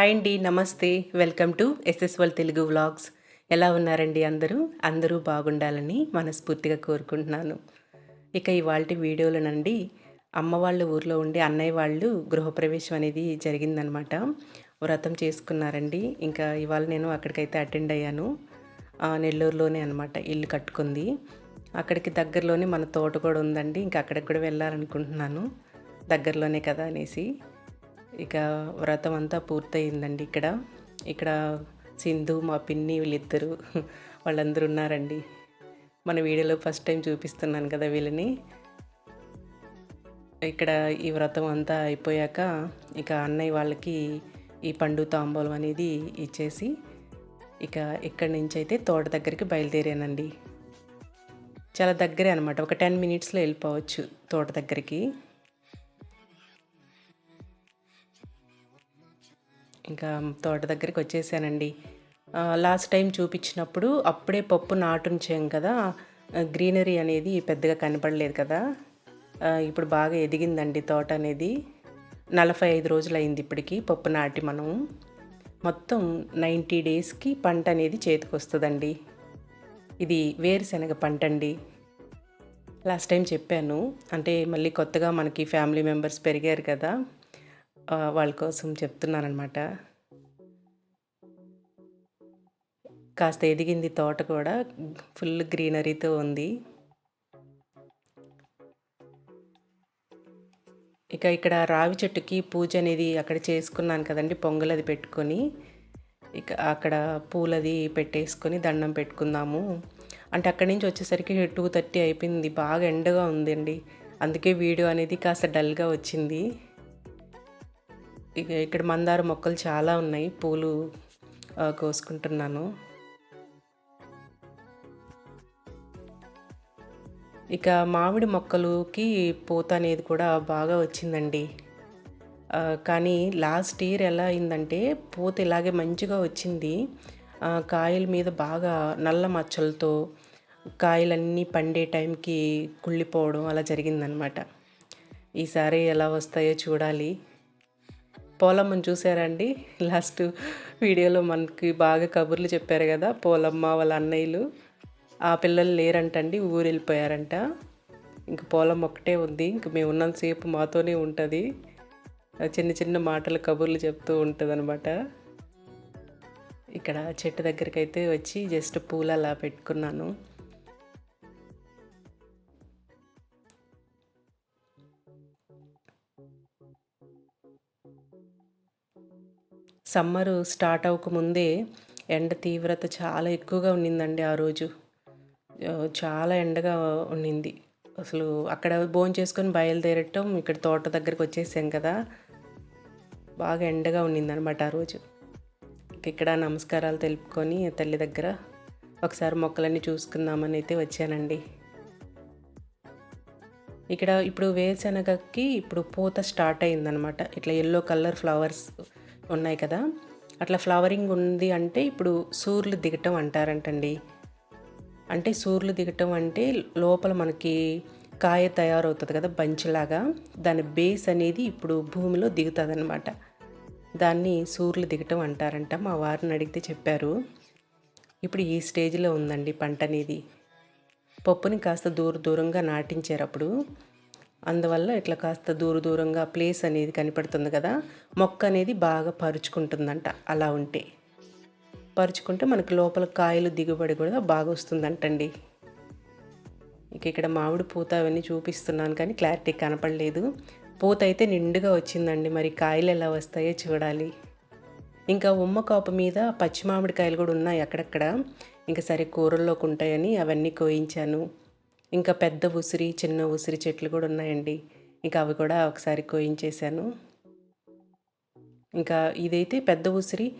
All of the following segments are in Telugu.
హాయ్ అండి నమస్తే. Welcome to ఎస్ఎస్వల్ Telugu vlogs. ఎలా ఉన్నారండి అందరూ? అందరూ బాగుండాలని మనస్ఫూర్తిగా కోరుకుంటున్నాను. ఇక ఇవాళ వీడియోలోనండి అమ్మ వాళ్ళ ఊర్లో ఉండే అన్నయ్య వాళ్ళు గృహప్రవేశం అనేది జరిగిందనమాట. వ్రతం చేసుకున్నారండి. ఇంకా ఇవాళ నేను అక్కడికైతే అటెండ్ అయ్యాను. నెల్లూరులోనే అనమాట ఇల్లు కట్టుకుంది. అక్కడికి దగ్గరలోనే మన తోట కూడా ఉందండి. ఇంకా అక్కడికి కూడా వెళ్ళాలనుకుంటున్నాను. దగ్గరలోనే కదా అనేసి. ఇక వ్రతం అంతా పూర్తయిందండి ఇక్కడ. ఇక్కడ సింధు మా పిన్ని వీళ్ళిద్దరూ వాళ్ళందరూ ఉన్నారండి. మన వీడియోలో ఫస్ట్ టైం చూపిస్తున్నాను కదా వీళ్ళని. ఇక్కడ ఈ వ్రతం అంతా అయిపోయాక ఇక అన్నయ్య వాళ్ళకి ఈ పండు తాంబూలం అనేది ఇచ్చేసి ఇక ఇక్కడి నుంచి అయితే తోట దగ్గరికి బయలుదేరానండి. చాలా దగ్గరే అనమాట ఒక టెన్ మినిట్స్లో వెళ్ళిపోవచ్చు తోట దగ్గరికి. ఇంకా తోట దగ్గరికి వచ్చేసానండి. లాస్ట్ టైం చూపించినప్పుడు అప్పుడే పప్పు నాటుంచాం కదా గ్రీనరీ అనేది పెద్దగా కనపడలేదు కదా ఇప్పుడు బాగా ఎదిగిందండి తోట అనేది. నలభై ఐదు రోజులు అయింది ఇప్పటికి పప్పు నాటి మనం. మొత్తం నైంటీ డేస్కి పంట అనేది చేతికి వస్తుందండి. ఇది వేరుశనగ పంట అండి. లాస్ట్ టైం చెప్పాను అంటే మళ్ళీ కొత్తగా మనకి ఫ్యామిలీ మెంబర్స్ పెరిగారు కదా వాళ్ళ కోసం చెప్తున్నానమాట కాస్త ఎదిగింది తోట కూడా ఫుల్ గ్రీనరీతో ఉంది. ఇక ఇక్కడ రావి చెట్టుకి పూజ అనేది అక్కడ చేసుకున్నాను కదండి పొంగల్ అది పెట్టుకొని. ఇక అక్కడ పూలది పెట్టేసుకొని దండం పెట్టుకుందాము. అంటే అక్కడి నుంచి వచ్చేసరికి టూ థర్టీ అయిపోయింది బాగా ఎండగా ఉందండి. అందుకే వీడియో అనేది కాస్త డల్గా వచ్చింది. ఇక ఇక్కడ మందార మొక్కలు చాలా ఉన్నాయి. పూలు కోసుకుంటున్నాను. ఇక మామిడి మొక్కలుకి పూత అనేది కూడా బాగా వచ్చిందండి. కానీ లాస్ట్ ఇయర్ ఎలా అయిందంటే పూత ఇలాగే మంచిగా వచ్చింది. కాయల మీద బాగా నల్ల మచ్చలతో కాయలన్నీ పండే టైంకి కుళ్ళిపోవడం అలా జరిగిందనమాట. ఈసారి ఎలా వస్తాయో చూడాలి. పోలమ్మని చూసారండి లాస్ట్ వీడియోలో మనకి బాగా కబుర్లు చెప్పారు కదా పోలమ్మ వాళ్ళ అన్నయ్యలు. ఆ పిల్లలు లేరంటండి ఊరు వెళ్ళిపోయారంట. ఇంక పోలమ్మ ఒకటే ఉంది ఇంక మేము ఉన్నంతసేపు మాతోనే ఉంటుంది. చిన్న చిన్న మాటలు కబుర్లు చెప్తూ ఉంటుంది అనమాట ఇక్కడ చెట్టు దగ్గరికి అయితే వచ్చి జస్ట్ పూలు అలా పెట్టుకున్నాను. సమ్మరు స్టార్ట్ అవ్వకముందే ఎండ తీవ్రత చాలా ఎక్కువగా ఉండిందండి ఆ రోజు. చాలా ఎండగా ఉండింది అసలు అక్కడ భోజనం చేసుకొని బయలుదేరటం ఇక్కడ తోట దగ్గరికి వచ్చేసాం కదా. బాగా ఎండగా ఉండిందనమాట ఆ రోజు. ఇక్కడ నమస్కారాలు తెలుపుకొని తల్లి దగ్గర ఒకసారి మొక్కలన్నీ చూసుకుందామని అయితే వచ్చానండి. ఇక్కడ ఇప్పుడు వేరుశనగకి ఇప్పుడు పూత స్టార్ట్ అయిందనమాట ఇట్లా ఎల్లో కలర్ ఫ్లవర్స్ ఉన్నాయి కదా. అట్లా ఫ్లవరింగ్ ఉంది అంటే ఇప్పుడు సూర్యులు దిగటం అంటారంటండి. అంటే సూర్యులు దిగటం అంటే లోపల మనకి కాయ తయారవుతుంది కదా బంచిలాగా. దాని బేస్ అనేది ఇప్పుడు భూమిలో దిగుతుంది అనమాట దాన్ని సూర్యులు దిగటం అంటారంట మా వారిని అడిగితే చెప్పారు. ఇప్పుడు ఈ స్టేజ్లో ఉందండి పంట అనేది పప్పుని కాస్త దూర దూరంగా నాటించారు అప్పుడు. అందువల్ల ఇట్లా కాస్త దూర దూరంగా ప్లేస్ అనేది కనపడుతుంది కదా మొక్క అనేది బాగా పరుచుకుంటుందంట అలా ఉంటే. పరుచుకుంటే మనకి లోపల కాయలు దిగుబడి కూడా బాగా వస్తుందంటండి. ఇక ఇక్కడ మామిడి పూత అవన్నీ చూపిస్తున్నాను కానీ క్లారిటీ కనపడలేదు. పూత అయితే నిండుగా వచ్చిందండి మరి కాయలు ఎలా వస్తాయో చూడాలి. ఇంకా ఉమ్మ కాపు మీద పచ్చి మామిడికాయలు కూడా ఉన్నాయి అక్కడక్కడ. ఇంకా సరే కూరల్లోకి ఉంటాయని అవన్నీ కోయించాను. ఇంకా పెద్ద ఉసిరి చిన్న ఉసిరి చెట్లు కూడా ఉన్నాయండి. ఇంకా అవి కూడా ఒకసారి కోయించేశాను. ఇంకా ఇదైతే పెద్ద ఉసిరి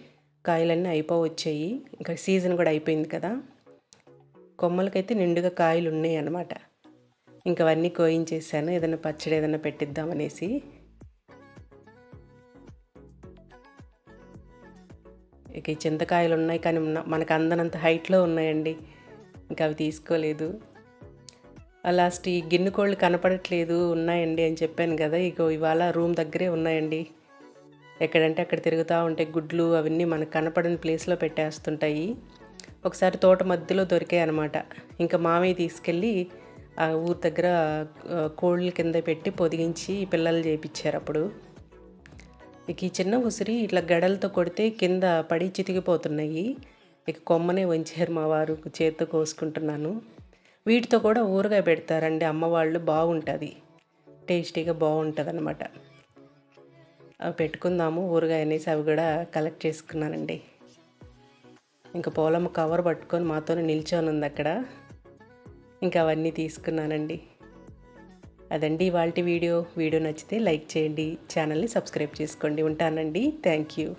కాయలన్నీ అయిపోవచ్చాయి. ఇంకా సీజన్ కూడా అయిపోయింది కదా. కొమ్మలకైతే నిండుగా కాయలు ఉన్నాయి అన్నమాట ఇంకా అవన్నీ కోయించేసాను ఏదైనా పచ్చడి ఏదైనా పెట్టిద్దామనేసి. ఇక ఈ చింతకాయలు ఉన్నాయి కానీ మనకు అందనంత హైట్లో ఉన్నాయండి. ఇంకా అవి తీసుకోలేదు. లాస్ట్ ఈ గిన్నె కోళ్ళు కనపడట్లేదు ఉన్నాయండి అని చెప్పాను కదా ఇక ఇవాళ రూమ్ దగ్గరే ఉన్నాయండి. ఎక్కడంటే అక్కడ తిరుగుతూ ఉంటే గుడ్లు అవన్నీ మనకు కనపడని ప్లేస్లో పెట్టేస్తుంటాయి. ఒకసారి తోట మధ్యలో దొరికాయి అనమాట ఇంకా మామయ్య తీసుకెళ్ళి ఆ ఊరి దగ్గర కోళ్ళ కింద పెట్టి పొదిగించి పిల్లలు చేయించారు అప్పుడు. ఇక ఈ చిన్న ఉసిరి ఇట్లా గడలతో కొడితే కింద పడి చితికిపోతున్నాయి. ఇక కొమ్మనే వంచారు మా వారు చేత్తో కోసుకుంటున్నాను. వీటితో కూడా ఊరగాయ పెడతారండి. అమ్మవాళ్ళు బాగుంటుంది. టేస్టీగా బాగుంటుంది అనమాట అవి పెట్టుకుందాము. ఊరగాయ అనేసి అవి కూడా కలెక్ట్ చేసుకున్నానండి. ఇంకా పోలమ్మ కవర్ పట్టుకొని మాతోనే నిల్చొని ఉంది అక్కడ. ఇంకా అవన్నీ తీసుకున్నానండి. అదండి ఇవాళ వీడియో. వీడియో నచ్చితే లైక్ చేయండి. ఛానల్ని సబ్స్క్రైబ్ చేసుకోండి. ఉంటానండి. Thank you.